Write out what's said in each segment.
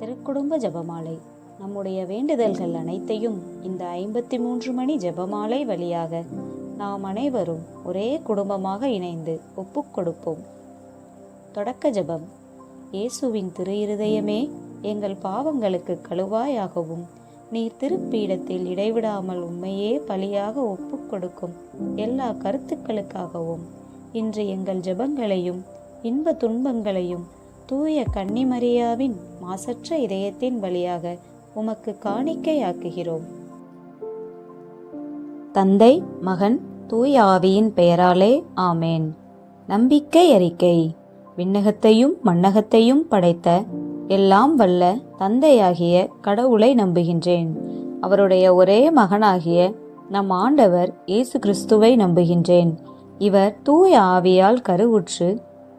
திருக்குடும்ப ஜெபமாலை. நம்முடைய வேண்டுதல்கள் அனைத்தையும் இந்த ஐம்பத்தி மூன்று மணி ஜெபமாலை வழியாக நாம் அனைவரும் ஒரே குடும்பமாக இணைந்து ஒப்புக் கொடுப்போம். தொடக்க ஜெபம். இயேசுவின் திரு இருதயமே எங்கள் பாவங்களுக்கு கழுவாயாகவும் நீர் திருப்பீடத்தில் இடைவிடாமல் உண்மையே பலியாக ஒப்புக் கொடுக்கும் எல்லா கருத்துக்களுக்காகவும் இன்று எங்கள் ஜெபங்களையும் இன்ப துன்பங்களையும் தூய கன்னிமரியாவின் மாசற்ற இதயத்தின் வழியாக உமக்கு காணிக்கையாக்குகிறோம். தந்தை மகன் தூய ஆவியின் பெயராலே ஆமேன். நம்பிக்கை அறிக்கை. விண்ணகத்தையும் மண்ணகத்தையும் படைத்த எல்லாம் வல்ல தந்தையாகிய கடவுளை நம்புகின்றேன். அவருடைய ஒரே மகனாகிய நம் ஆண்டவர் இயேசு கிறிஸ்துவை நம்புகின்றேன். இவர் தூய ஆவியால் கருவுற்று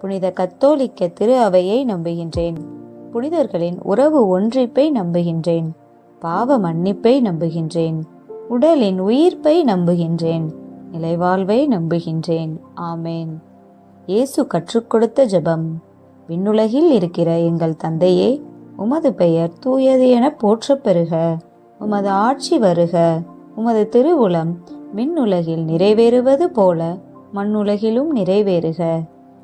புனித கத்தோலிக்க திரு அவையை நம்புகின்றேன். புனிதர்களின் உறவு ஒன்றிப்பை நம்புகின்றேன். பாவ மன்னிப்பை நம்புகின்றேன். உடலின் உயிர்ப்பை நம்புகின்றேன். நிலைவாழ்வை நம்புகின்றேன். ஆமேன். இயேசு கற்றுக் கொடுத்த ஜெபம். விண்ணுலகில் இருக்கிற எங்கள் தந்தையே உமது பெயர் தூயது என போற்ற பெறுக. உமது ஆட்சி வருக. உமது திருவுளம் விண்ணுலகில் நிறைவேறுவது போல மண்ணுலகிலும் நிறைவேறுக.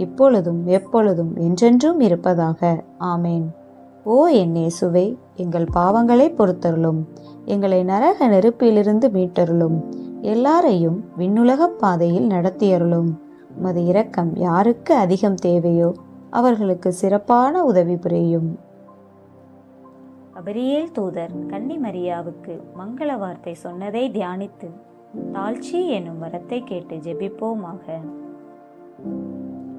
இப்பொழுதும் எப்பொழுதும் என்றென்றும் இருப்பதாக. ஆமேன். ஓ என் இயேசுவே எங்கள் பாவங்களை பொறுத்தருளும். எங்களை நரக நெருப்பிலிருந்து மீட்டருளும். எல்லாரையும் விண்ணுலகப் பாதையில் நடத்தியருளும். உமது இரக்கம் யாருக்கு அதிகம் தேவையோ அவர்களுக்கு சிறப்பான உதவி புரியும். அபரியேல் தூதர் கன்னி மரியாவுக்கு மங்கள வார்த்தை சொன்னதை தியானித்து தாழ்ச்சி எனும் வரத்தை கேட்டு ஜெபிப்போமாக.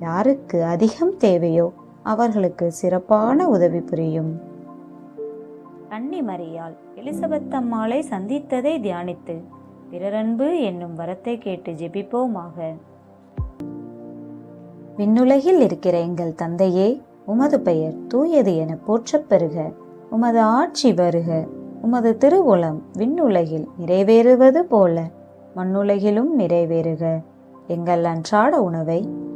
யாருக்கு அதிகம் தேவையோ அவர்களுக்கு சிறப்பான உதவி புரியும். கன்னி மரியால் எலிசபெத் அம்மாளை சந்தித்ததை தியானித்து பிறரன்பு என்னும் வரத்தை கேட்டு ஜெபிப்போமாக. விண்ணுலகில் இருக்கிற எங்கள் தந்தையே உமது பெயர் தூயது என போற்றப் பெறுக. உமது ஆட்சி வருக. உமது திருவுளம் விண்ணுலகில் நிறைவேறுவது போல மண்ணுலகிலும் நிறைவேறுக. எங்கள் அன்றாட உணவை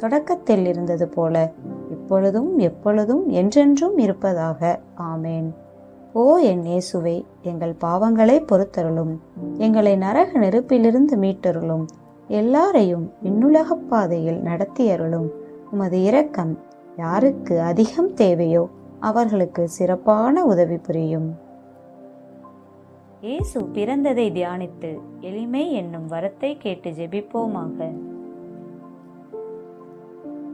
தொடக்கத்தில் இருந்தது போல இப்பொழுதும் எப்பொழுதும் என்றென்றும் இருப்பதாக. ஆமேன். ஓ என் இயேசுவே எங்கள் பாவங்களை பொறுத்தருளும் எங்களை நரக நெருப்பிலிருந்து மீட்டருளும் எல்லாரையும் இன்னுலகப் பாதையில் நடத்தியருளும். உமது இரக்கம் யாருக்கு அதிகம் தேவையோ அவர்களுக்கு சிறப்பான உதவி புரியும். இயேசு பிறந்ததை தியானித்து எளிமை என்னும் வரத்தை கேட்டு ஜெபிப்போமாக.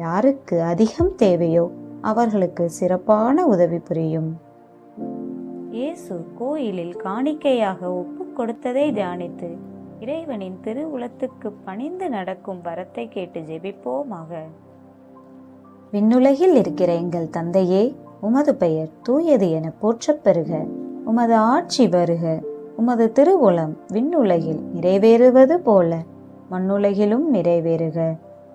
யாருக்கு அதிகம் தேவையோ அவர்களுக்கு சிறப்பான உதவி புரியும். இயேசு கோயிலில் காணிக்கையாக ஒப்பு கொடுத்ததை தியானித்து இறைவனின் திருவுளத்துக்கு பணிந்து நடக்கும் வரத்தை கேட்டு ஜெபிப்போமாக. விண்ணுலகில் இருக்கிற எங்கள் தந்தையே உமது பெயர் தூயது என போற்றப் பெறுக. உமது ஆட்சி வருக. உமது திருவுளம் விண்ணுலகில் நிறைவேறுவது போல மண்ணுலகிலும் நிறைவேறுக.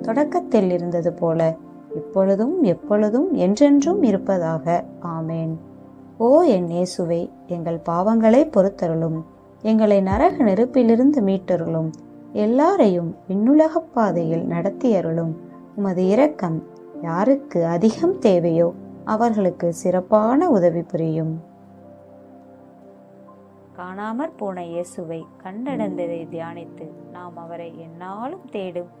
தொடக்கத்தில் இருந்தது போல இப்பொழுதும் எப்பொழுதும் என்றென்றும் இருப்பதாக. ஆமேன். ஓ என் இயேசுவே எங்கள் பாவங்களை பொறுத்தருளும். எங்களை நரக நெருப்பிலிருந்து மீட்டருளும். எல்லாரையும் விண்ணுலகப் பாதையில் நடத்தியருளும். உமது இரக்கம் யாருக்கு அதிகம் தேவையோ அவர்களுக்கு சிறப்பான உதவி புரியும். காணாமற் போன இயேசுவை கண்டடைந்ததை தியானித்து நாம் அவரை என்னாலும் தேடும்.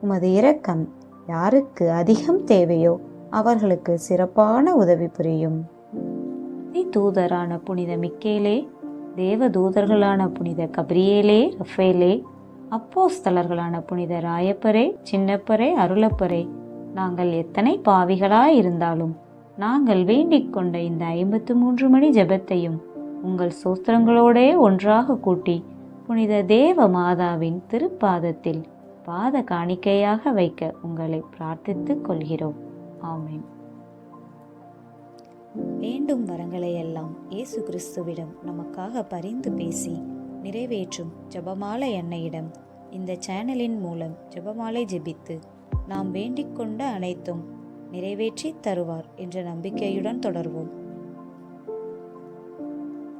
உமது இரக்கம் யாருக்கு அதிகம் தேவையோ அவர்களுக்கு சிறப்பான உதவி புரியும். தூதரான புனித மிக்கேலே தேவ தூதர்களான புனித கப்ரியேலே ரஃபேலே அப்போஸ்தலர்களான புனித ராயப்பரே சின்னப்பரே அருளப்பரே நாங்கள் எத்தனை பாவிகளாய் இருந்தாலும் நாங்கள் வேண்டிக் கொண்ட இந்த ஐம்பத்து மூன்று மணி ஜெபத்தையும் உங்கள் சோஸ்திரங்களோடே ஒன்றாக கூட்டி புனித தேவ மாதாவின் திருப்பாதத்தில் பாத காணிக்கையாக வைக்க உங்களை பிரார்த்தித்துக் கொள்கிறோம். ஆமேன். வேண்டும் வரங்களை எல்லாம் இயேசு கிறிஸ்துவிடம் நமக்காக பரிந்து பேசி நிறைவேற்றும் ஜெபமாலை அன்னையிடம் இந்த சேனலின் மூலம் ஜெபமாலை ஜெபித்து நாம் வேண்டிக் கொண்ட அனைத்தும் நிறைவேற்றி தருவார் என்ற நம்பிக்கையுடன் தொடர்வோம்.